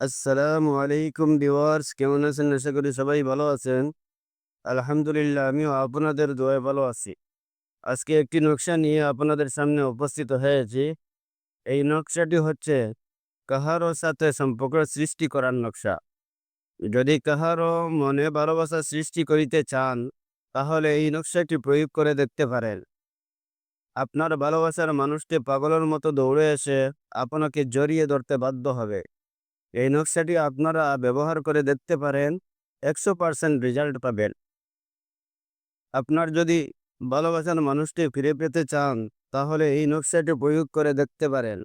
আসসালামু আলাইকুম ভিউয়ার্স, কেমন আছেন? আশা করি সবাই ভালো আছেন। আলহামদুলিল্লাহ, আমিও আপনাদের দোয়ায় ভালো আছি। আজকে একটি নকশা নিয়ে আপনাদের সামনে উপস্থিত হয়েছি। এই নকশাটি হচ্ছে কাহারও সাথে সম্পর্ক সৃষ্টি করার নকশা। যদি কাহারও মনে ভালোবাসা সৃষ্টি করিতে চান, তাহলে এই নকশাটি প্রয়োগ করে দেখতে পারেন। আপনার ভালোবাসার মানুষটি পাগলের মতো দৌড়ে এসে আপনাকে জড়িয়ে ধরতে বাধ্য হবে। এই নকশাটি আপনারা ব্যবহার করে দেখতে পারেন, একশো পার্সেন্ট রেজাল্ট পাবেন। আপনার যদি ভালোবাসার মানুষটি ফিরে পেতে চান, তাহলে এই নকশাটি প্রয়োগ করে দেখতে পারেন।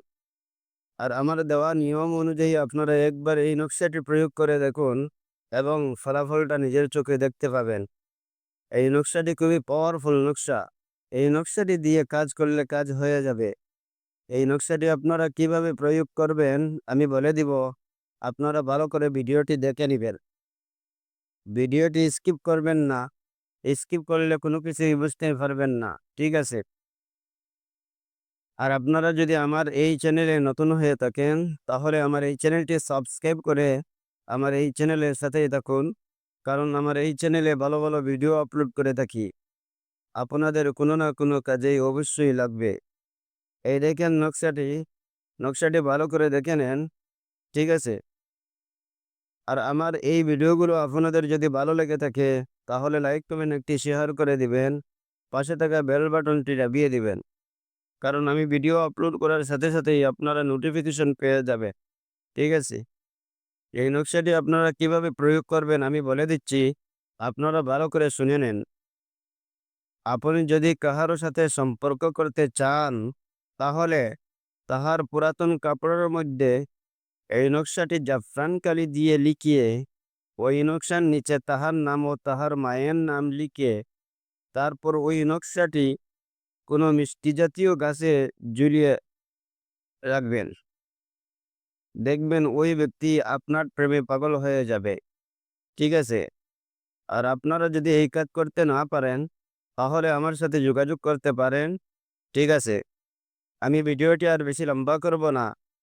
আর আমার দেওয়া নিয়ম অনুযায়ী আপনারা একবার এই নকশাটি প্রয়োগ করে দেখুন এবং ফলাফলটা নিজের চোখে দেখতে পাবেন। এই নকশাটি খুবই পাওয়ারফুল নকশা। এই নকশাটি দিয়ে কাজ করলে কাজ হয়ে যাবে। এই নকশাটি আপনারা কীভাবে প্রয়োগ করবেন, আমি বলে দিব। আপনারা ভালো করে ভিডিওটি দেখে নেবেন। ভিডিওটি স্কিপ করবেন না। স্কিপ করলে কোনো কিছুই বুঝতে পারবেন না। ঠিক আছে? আর আপনারা যদি আমার এই চ্যানেলে নতুন হয়ে থাকেন, তাহলে আমার এই চ্যানেলটি সাবস্ক্রাইব করে আমার এই চ্যানেলের সাথেই থাকুন। কারণ আমার এই চ্যানেলে ভালো ভালো ভিডিও আপলোড করে থাকি। আপনাদের কোনো না কোনো কাজেই অবশ্যই লাগবে। এই দেখেন নকশাটি। নকশাটি ভালো করে দেখে নেন। ঠিক আছে? আর আমার এই ভিডিওগুলো আপনাদের যদি ভালো লেগে থাকে, তাহলে লাইক কমেন্ট একটি শেয়ার করে দিবেন। পাশে থাকা বেল বাটনটি দাবিয়ে দিবেন। কারণ আমি ভিডিও আপলোড করার সাথে সাথেই আপনারা নোটিফিকেশন পেয়ে যাবে। ঠিক আছে? এই নকশাটি আপনারা কীভাবে প্রয়োগ করবেন আমি বলে দিচ্ছি। আপনারা ভালো করে শুনে নেন। আপনি যদি কাহারও সাথে সম্পর্ক করতে চান, তাহলে তাহার পুরাতন কাপড়ের মধ্যে এই নকশাটি জাফরান কালি দিয়ে লিখিয়ে, ওই নকশার নিচে তাহার নাম ও তাহার মায়ের নাম লিখে, তারপর ওই নকশাটি কোনো মিষ্টি জাতীয় গাছে ঝুলিয়ে রাখবেন। দেখবেন ওই ব্যক্তি আপনার প্রেমে পাগল হয়ে যাবে। ঠিক আছে? আর আপনারা যদি এই কাজ করতে না পারেন, তাহলে আমার সাথে যোগাযোগ করতে পারেন। ঠিক আছে? আমি ভিডিওটি আর বেশি লম্বা করব না।